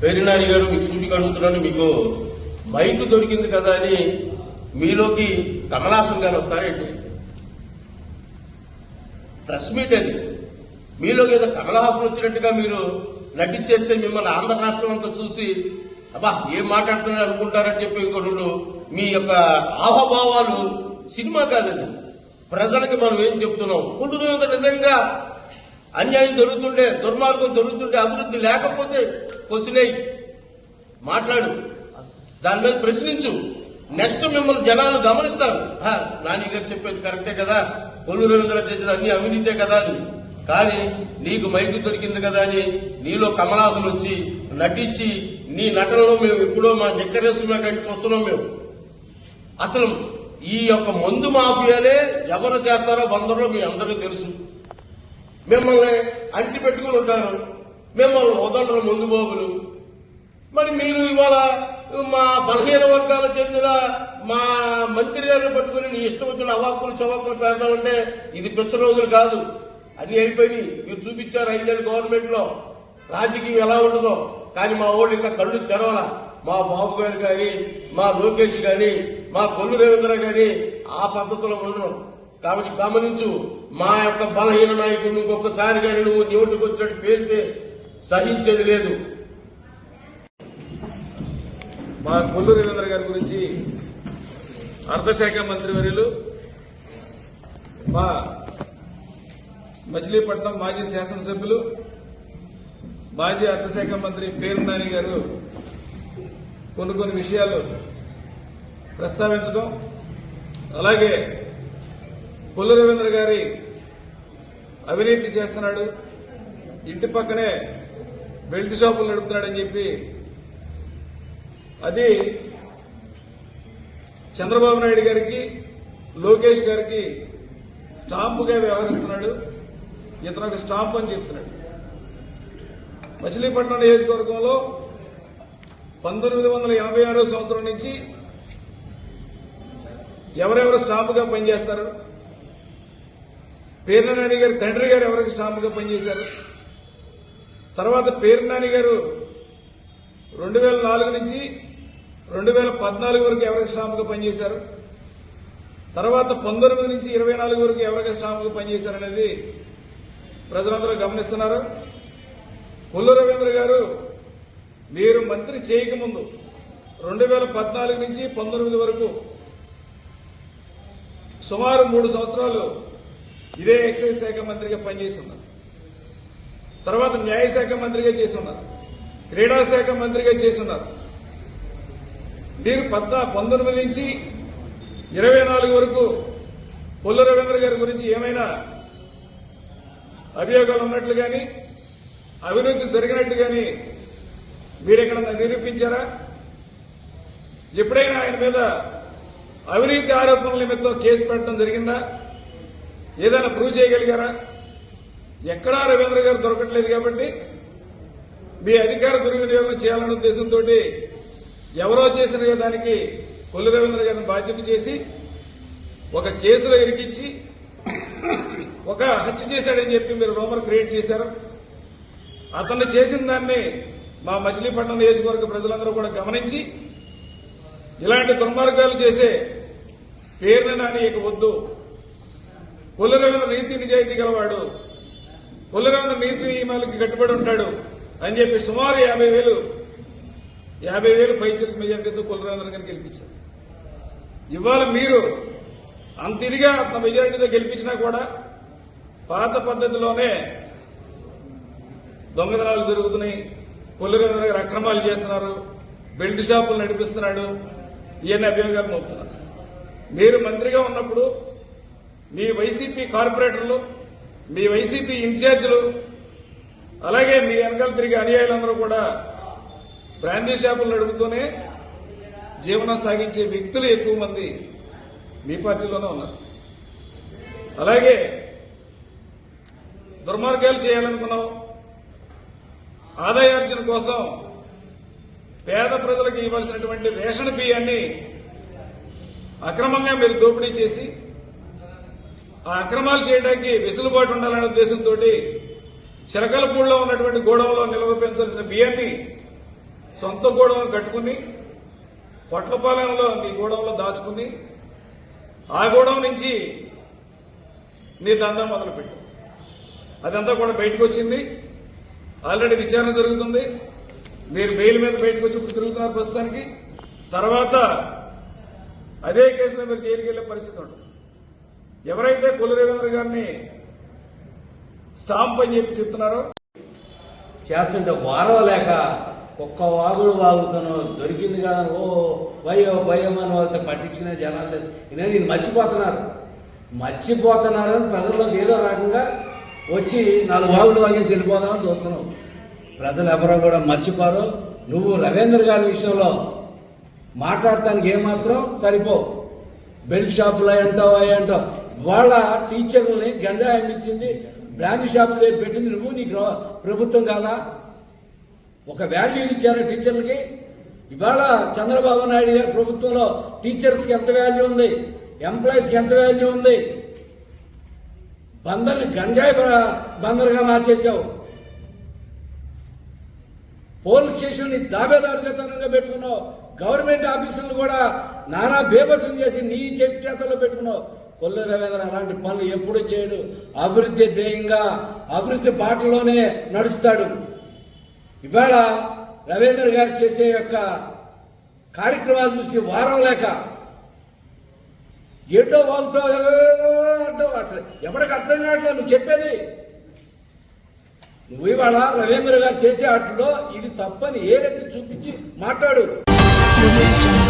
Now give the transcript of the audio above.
పేరినాని గారు మీకు సూటికి అడుగుతున్నాను మీకు మైక్ దొరికింది కదా అని మీలోకి కమలాసన్ గారు వస్తారేంటి? ప్రెస్ మీట్ అది. మీలోకి ఏదో కమలహాసన్ వచ్చినట్టుగా మీరు నటించేస్తే మిమ్మల్ని ఆంధ్ర రాష్ట్రం అంతా చూసి అబ్బా ఏం మాట్లాడుతున్నారు అనుకుంటారని చెప్పి ఇంకొకరు మీ యొక్క ఆహభావాలు సినిమా కాదండి ప్రజలకి మనం ఏం చెప్తున్నాం? కుటుంబం నిజంగా అన్యాయం జరుగుతుంటే దుర్మార్గం జరుగుతుంటే అభివృద్ధి లేకపోతే క్వశ్చన్ మాట్లాడు. దాని మీద ప్రశ్నించు. నెక్స్ట్ మిమ్మల్ని జనాలు గమనిస్తారు. నాని గారు చెప్పేది కరెక్టే కదా? కొల్లు రవీంద్ర చేసేది అన్ని అవినీతే కదా అని. కానీ నీకు మైకు దొరికింది కదా అని నీలో కమలాసన్ వచ్చి నటించి నీ నటనలో మేము ఎప్పుడో మా నిక్కరేసుకున్నా కానీ చూస్తున్నాం మేము. అసలు ఈ యొక్క మందు మాఫియానే ఎవరు చేస్తారో బందరో మీ అందరికీ తెలుసు. మిమ్మల్ని అంటి పెట్టుకుని ఉంటారు. మిమ్మల్ని వదలరు ముందు బాబులు. మరి మీరు ఇవాళ మా బలహీన వర్గాలకు చెందిన మా మంత్రి గారిని పట్టుకుని నీ ఇష్టం వచ్చిన అవాకులు చవాకులు పెడతామంటే ఇది పిచ్చ రోజులు కాదు. అన్ని అయిపోయినాయి. మీరు చూపించారు ఐదేళ్ళు గవర్నమెంట్లో రాజకీయం ఎలా ఉండదో కానీ మా వాళ్ళు ఇంకా కళ్ళు తెరవాల. మా బాబు గారు కానీ మా లోకేష్ కానీ మా కొల్లు రవీంద్ర గారి ఆ పద్ధతిలో ఉండరు కాబట్టి గమనించు మా యొక్క బలహీన నాయకుడిని ఇంకొకసారి కానీ నువ్వు నోటికి వచ్చినట్టు పేరితే సహించేది లేదు. మా కొల్లు రవీంద్ర గారి గురించి అర్థశాఖ మంత్రి వర్యులు మా మచిలీపట్నం మాజీ శాసనసభ్యులు మాజీ అర్థశాఖ మంత్రి పేరు నాని గారు కొన్ని కొన్ని విషయాలు ప్రస్తావించడం అలాగే పుల్ల రవీంద్ర గారి అవినీతి చేస్తున్నాడు. ఇంటి పక్కనే బెల్ట్ షాపులు నడుపుతున్నాడని చెప్పి అది చంద్రబాబు నాయుడు గారికి లోకేష్ గారికి స్టాంపుగా వ్యవహరిస్తున్నాడు. ఇతను ఒక స్టాంప్ అని చెప్తున్నాడు. మచిలీపట్నం నియోజకవర్గంలో పంతొమ్మిది వందల ఎనభై ఆరో సంవత్సరం నుంచి ఎవరెవరు స్టాంపుగా పనిచేస్తారు? పేర్నాని గారి తండ్రి గారు ఎవరికి స్టాంపుగా పనిచేశారు? తర్వాత పేర్నాని గారు రెండు వేల నాలుగు నుంచి రెండు వేల పద్నాలుగు వరకు ఎవరికి స్టాంపుగా పనిచేశారు? తర్వాత పంతొమ్మిది నుంచి ఇరవై నాలుగు వరకు ఎవరికి స్టాంపుగా పనిచేశారనేది ప్రజలందరూ గమనిస్తున్నారు. కొల్లు రవీంద్ర గారు మీరు మంత్రి చేయకముందు రెండు వేల పద్నాలుగు నుంచి పంతొమ్మిది వరకు సుమారు మూడు సంవత్సరాలు ఇదే ఎక్సైజ్ శాఖ మంత్రిగా పనిచేస్తున్నారు. తర్వాత న్యాయశాఖ మంత్రిగా చేస్తున్నారు. క్రీడా శాఖ మంత్రిగా చేస్తున్నారు. మీరు పద్నా పంతొమ్మిది నుంచి ఇరవై నాలుగు వరకు పొల్లు రవీంద్ర గారి గురించి ఏమైనా అభియోగాలు ఉన్నట్లు గాని అవినీతి జరిగినట్టు గాని మీరెక్కడన్నా నిరూపించారా? ఎప్పుడైనా ఆయన మీద అవినీతి ఆరోపణల నిమిత్తం కేసు పెట్టడం జరిగిందా? ఏదైనా ప్రూవ్ చేయగలిగారా? ఎక్కడా రవీంద్ర గారు దొరకట్లేదు కాబట్టి మీ అధికార దుర్వినియోగం చేయాలనే ఉద్దేశంతో ఎవరో చేసిన దానికి కొల్లు రవీంద్ర గారిని బాధ్యత చేసి ఒక కేసులో ఇరికించి ఒక హత్య చేశాడని చెప్పి మీరు రూమర్ క్రియేట్ చేశారు. అతన్ని చేసిన దాన్ని మా మచిలీపట్నం నియోజకవర్గ ప్రజలందరూ కూడా గమనించి ఇలాంటి దుర్మార్గాలు చేసే పేరున నాని ఇక వద్దు. కొల్లు నీతి నిజాయితీ గలవాడు. కొల్లు నీతి నియమాలకి కట్టుబడి ఉంటాడు అని చెప్పి సుమారు యాభై వేలు యాభై వేలు పైచలకు మెజార్టీతో కొల్లు గారిని గెలిపించారు. ఇవాళ మీరు అంత ఇదిగా అంత మెజారిటీతో గెలిపించినా కూడా పాత పద్ధతిలోనే దొంగతనాలు జరుగుతున్నాయి. కొల్లు గారు అక్రమాలు చేస్తున్నారు. బెల్ట్ షాపులు నడిపిస్తున్నాడు. ఈయన అభియోగాలు మోపుతున్నారు. మీరు మంత్రిగా ఉన్నప్పుడు మీ వైసీపీ కార్పొరేటర్లు మీ వైసీపీ ఇన్ఛార్జీలు అలాగే మీ వెనకాల తిరిగే అనుయాయులందరూ కూడా బ్రాందీ షాపులు నడుపుతూనే జీవనం సాగించే వ్యక్తులు ఎక్కువ మంది మీ పార్టీలోనే ఉన్నారు. అలాగే దుర్మార్గాలు చేయాలనుకున్నాం. ఆదాయార్జన కోసం పేద ప్రజలకు ఇవ్వాల్సినటువంటి రేషన్ బియ్యాన్ని అక్రమంగా మీరు దోపిడీ చేసి ఆ అక్రమాలు చేయడానికి వెసులుబాటు ఉండాలనే ఉద్దేశంతో చిరకలపూడిలో ఉన్నటువంటి గోడౌన్లో నిల్వ పెంచాల్సిన బియ్యాన్ని సొంత గోడౌన్ కట్టుకుని పొట్లపాలెంలో నీ గోడౌన్లో దాచుకుని ఆ గోడౌన్ నుంచి నీ దందా మొదలుపెట్టు. అదంతా కూడా బయటకు వచ్చింది. ఆల్రెడీ విచారణ జరుగుతుంది. మీరు బెయిల్ మీద బయటకు వచ్చి ఇప్పుడు తిరుగుతున్నారు ప్రస్తుతానికి. తర్వాత అదే కేసులో మీరు జైలుకి పరిస్థితి ఉంటుంది. ఎవరైతే కొల్లు రవీంద్ర గారిని స్టాంప్ అని చెప్పి చెప్తున్నారో చేస్తుంటే వారం లేక ఒక్క వాగుడు వాగుతాను దొరికింది కదా ఓ భయో భయం అని వాళ్ళతో పట్టించుకునే జనాలు లేదు. ఇదే నేను మర్చిపోతున్నారు. మర్చిపోతున్నారని ప్రజల్లోకి ఏదో రకంగా వచ్చి నాలుగు వాగుడు వాగేసి వెళ్ళిపోదామని చూస్తున్నావు ప్రజలు ఎవరో కూడా మర్చిపోరు. నువ్వు రవీంద్ర గారి విషయంలో మాట్లాడటానికి ఏమాత్రం సరిపో. బెల్ట్ షాపులు అంటావు అవి అంటావు. వాళ్ళ టీచర్లని గంజాయి ఇచ్చింది బ్రాండ్ షాపులు పెట్టింది నువ్వు నీకు ప్రభుత్వం కాదా? ఒక వాల్యూ ఇచ్చారు టీచర్లకి. ఇవాళ చంద్రబాబు నాయుడు గారి ప్రభుత్వంలో టీచర్స్కి ఎంత వాల్యూ ఉంది? ఎంప్లాయీస్కి ఎంత వాల్యూ ఉంది? బందర్ని గంజాయి బందర్గా మార్చేశావు. పోలీస్ స్టేషన్ని దాబేదారుగతనంగా పెట్టుకున్నావు. గవర్నమెంట్ ఆఫీసులు కూడా నానా బేభత్సం చేసి నీ చెట్టు చేతల్లో పెట్టుకున్నావు. కొల్లు రవీంద్ర అలాంటి పనులు ఎప్పుడు చేయడు. అభివృద్ధి ధ్యేయంగా అభివృద్ధి బాటలోనే నడుస్తాడు. ఇవాళ రవీంద్ర గారు చేసే యొక్క కార్యక్రమాలు చూసి వారం లేక ఏంటో వాళ్ళతో అంటో అసలు ఎవరికి అర్థం కావట్లేదు నువ్వు చెప్పేది. నువ్వు ఇవాళ రవీంద్ర గారు చేసే ఆటలో ఇది తప్పని ఏదైతే చూపించి మాట్లాడు. Audio jungle.